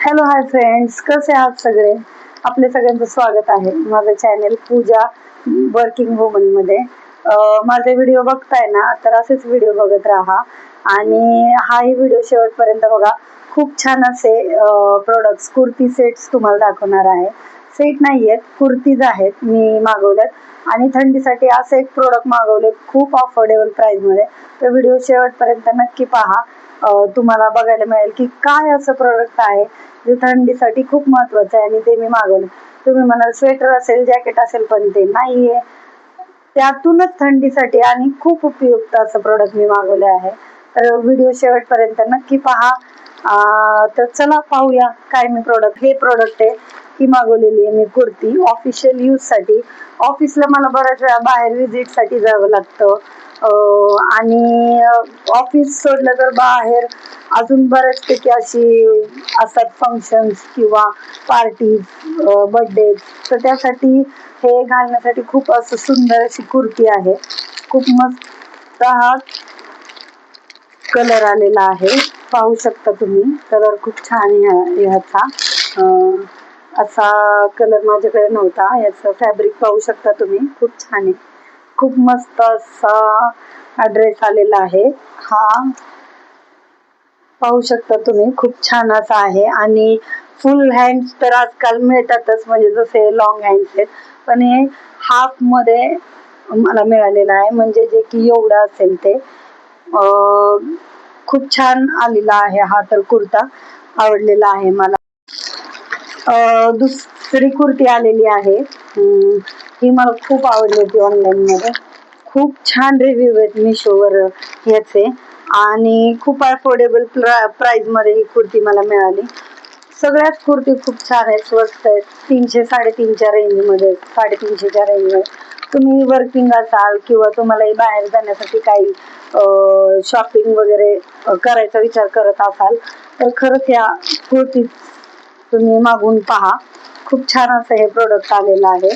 Hello hi friends कसे आहात सगळे? आपले सगळ्यांचं स्वागत आहे माझं चॅनेल पूजा वर्किंग वुमनमध्ये. माझे व्हिडिओ बघताय ना तर असेच व्हिडिओ बघत राहा. आणि हाही व्हिडिओ शेवटपर्यंत बघा. खूप छान असे प्रोडक्ट्स कुर्ती सेट्स तुम्हाला दाखवणार आहे. सेट नाही आहेत कुर्तीज आहेत मी मागवल्यात. आणि थंडीसाठी असे एक प्रोडक्ट मागवले खूप अफोर्डेबल प्राईजमध्ये तर व्हिडिओ शेवटपर्यंत नक्की पहा. तुम्हाला बघायला मिळेल की काय असं प्रोडक्ट आहे. जे थंडीसाठी खूप महत्वाचं आहे आणि ते मी मागवलं. तुम्ही म्हणाल स्वेटर असेल जॅकेट असेल पण ते नाहीये. त्यातूनच थंडीसाठी आणि खूप उपयुक्त असं प्रोडक्ट मी मागवले आहे. तर व्हिडिओ शेवटपर्यंत नक्की पहा. तर चला पाहूया काय मी प्रोडक्ट हे प्रोडक्ट आहे. ही मागवलेली आहे मी कुर्ती. ऑफिशियल यूजसाठी ऑफिसला मला बऱ्याच वेळा बाहेर व्हिजिटसाठी जावं लागतं. आणि ऑफिस सोडलं तर बाहेर अजून बऱ्याचपैकी अशी असतात फंक्शन्स किंवा पार्टीज बर्थडे तर त्यासाठी हे घालण्यासाठी खूप असं सुंदर अशी कुर्ती आहे. खूप मस्त हा कलर आलेला आहे. पाहू शकता तुम्ही. कलर खूप छान आहे ह्या- ह्याचा असा कलर माझ्याकडे नव्हता. याचं फॅब्रिक पाहू शकता तुम्ही. खूप छान आहे. खूप मस्त असा ड्रेस आलेला आहे. हा. पाहू शकता तुम्ही खूप छान असा आहे. आणि फुल हँड्स तर आजकाल मिळतातच म्हणजे जसे लॉंग हँड्स आहेत. पण हे हाफमध्ये मला मिळालेलं आहे. म्हणजे जे की एवढं असेल ते. अं, खूप छान आलेला आहे हा तर कुर्ता. आवडलेला आहे मला. दुस दुसरी कुर्ती आलेली आहे. ही मला खूप आवडली होती ऑनलाईन मध्ये. खूप छान रिव्ह्यू आहेत मिशोवर याचे आणि खूप अफोर्डेबल प्राइसमध्ये ही कुर्ती मला मिळाली. सगळ्याच कुर्ती खूप छान आहेत स्वस्त आहेत. तीनशे साडेतीनच्या रेंजमध्ये साडेतीनशेच्या रेंजमध्ये तुम्ही वर्किंग असाल किंवा तुम्हाला बाहेर जाण्यासाठी काही शॉपिंग वगैरे करायचा विचार करत असाल तर खरंच या कुर्ती तुम्ही मागून पहा. खूप छान असं हे प्रोडक्ट आलेलं आहे.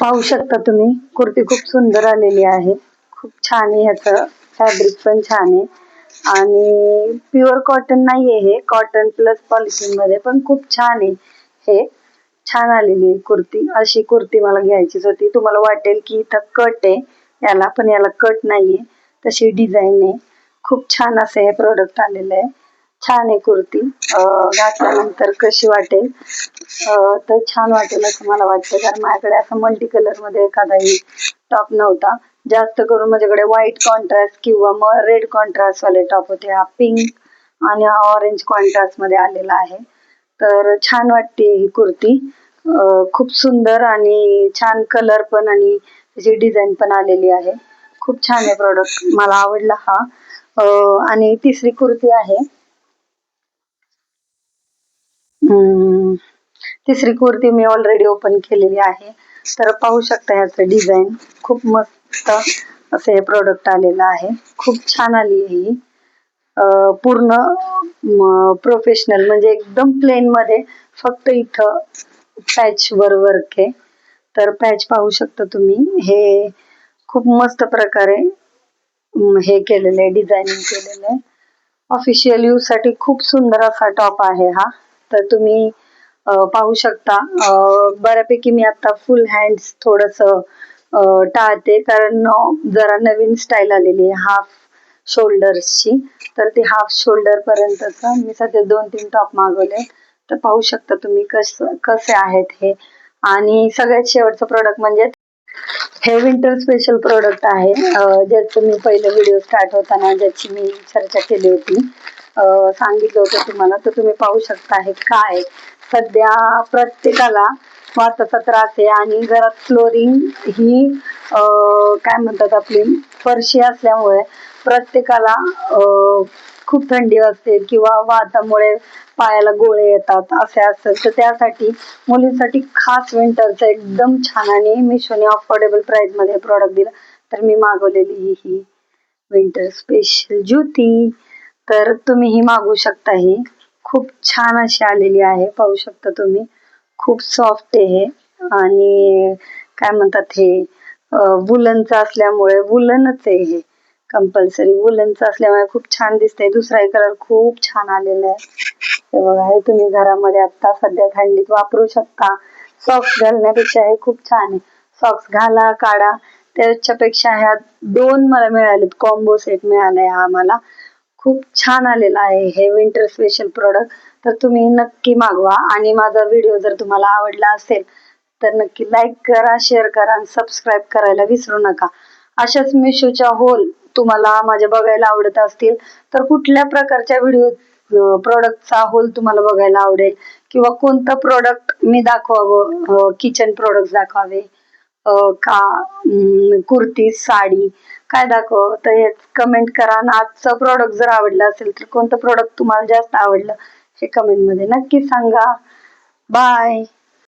पाहू शकता तुम्ही कुर्ती खूप सुंदर आलेली आहे. खूप छान आहे ह्याचं फॅब्रिक पण छान आहे. आणि प्युअर कॉटन नाहीये हे कॉटन प्लस पॉलिथिनमध्ये पण खूप छान आहे. हे छान आलेली आहे कुर्ती. अशी कुर्ती मला घ्यायचीच होती. तुम्हाला वाटेल की इथं कट आहे. याला पण याला कट नाहीये. तशी डिझाईन आहे. खूप छान असं हे प्रोडक्ट आलेलं आहे. छान आहे कुर्ती. घातल्यानंतर कशी वाटेल? तर छान वाटेल असं मला वाटतं. कारण माझ्याकडे असं मल्टी कलरमध्ये एखादाही टॉप नव्हता. जास्त करून माझ्याकडे व्हाईट कॉन्ट्रास्ट किंवा मग रेड कॉन्ट्रास्ट वाले टॉप होते. हा पिंक आणि हा ऑरेंज कॉन्ट्रास्टमध्ये आलेला आहे. तर छान वाटते ही कुर्ती. खूप सुंदर आणि छान कलर पण आणि त्याची डिझाईन पण आलेली आहे. खूप छान आहे प्रोडक्ट मला आवडला हा. आणि तिसरी कुर्ती आहे. तिसरी कुर्ती मी ऑलरेडी ओपन केलेली आहे. तर पाहू शकता ह्याचं डिझाईन खूप मस्त असं हे प्रोडक्ट आलेलं आहे. खूप छान आली आहे ही. पूर्ण प्रोफेशनल म्हणजे एकदम प्लेन मध्ये फक्त इथं पॅच वर वर्क आहे. तर पॅच पाहू शकता तुम्ही. हे खूप मस्त प्रकारे हे केलेलं आहे डिझायनिंग केलेलं आहे. ऑफिशियल यूजसाठी खूप सुंदर असा टॉप आहे हा. तर तुम्ही पाहू शकता. बऱ्यापैकी मी आता फुल हँड्स थोडस टाळते. कारण जरा नवीन स्टाईल आलेली आहे हाफ शोल्डर्सची तर ते हाफ शोल्डर पर्यंतच मी सध्या दोन तीन टॉप मागवले तर पाहू शकता तुम्ही कस कसे आहेत हे. आणि सगळ्यात शेवटचं प्रोडक्ट म्हणजे हे विंटर स्पेशल प्रोडक्ट आहे. ज्याचं मी पहिलं व्हिडिओ स्टार्ट होताना ज्याची मी चर्चा केली होती. सांगितलं होतं तुम्हाला तर तुम्ही पाहू शकता हे काय सध्या प्रत्येकाला वाताचा त्रास आहे आणि घरात फ्लोरिंग ही काय म्हणतात आपली फरशी असल्यामुळे प्रत्येकाला खूप थंडी असते किंवा वातामुळे पायाला गोळे येतात असे असतात. तर त्यासाठी मुलींसाठी खास विंटरचं एकदम छान आणि मिशोने अफोर्डेबल प्राईजमध्ये प्रॉडक्ट दिला. तर मी मागवलेली ही विंटर स्पेशल ज्युती. तर तुम्ही ही मागवू शकता ही. खूप छान अशी आलेली आहे पाहू शकता तुम्ही. खूप सॉफ्ट आहे हे. आणि काय म्हणतात हे वुलनचं असल्यामुळे वुलनच आहे हे. कंपल्सरी वुलनचं असल्यामुळे खूप छान दिसतंय. दुसराही कलर खूप छान आलेला आहे. हे बघा हे तुम्ही घरामध्ये आता सध्या थंडीत वापरू शकता. सॉक्स घालण्यापेक्षा हे खूप छान आहे. सॉक्स घाला काढा. त्याच्यापेक्षा ह्या दोन मला मिळालेत. कॉम्बो सेट मिळालाय हा मला खूप छान आलेला आहे हे विंटर स्पेशल प्रोडक्ट तर तुम्ही नक्की मागवा. आणि माझा व्हिडिओ जर तुम्हाला आवडला असेल तर नक्की लाईक करा शेअर करा आणि सबस्क्राईब करायला विसरू नका. अशाच मिशोच्या होल तुम्हाला माझ्या बघायला आवडत असतील तर कुठल्या प्रकारच्या व्हिडिओ प्रोडक्टचा होल तुम्हाला बघायला आवडेल? किंवा कोणतं प्रोडक्ट मी दाखवावं किचन प्रोडक्ट दाखवावे? का कुर्ती साडी काय दाखव तर हे कमेंट करा. आणि आजचं प्रोडक्ट जर आवडलं असेल तर कोणतं प्रोडक्ट तुम्हाला जास्त आवडलं हे कमेंटमध्ये नक्की सांगा. बाय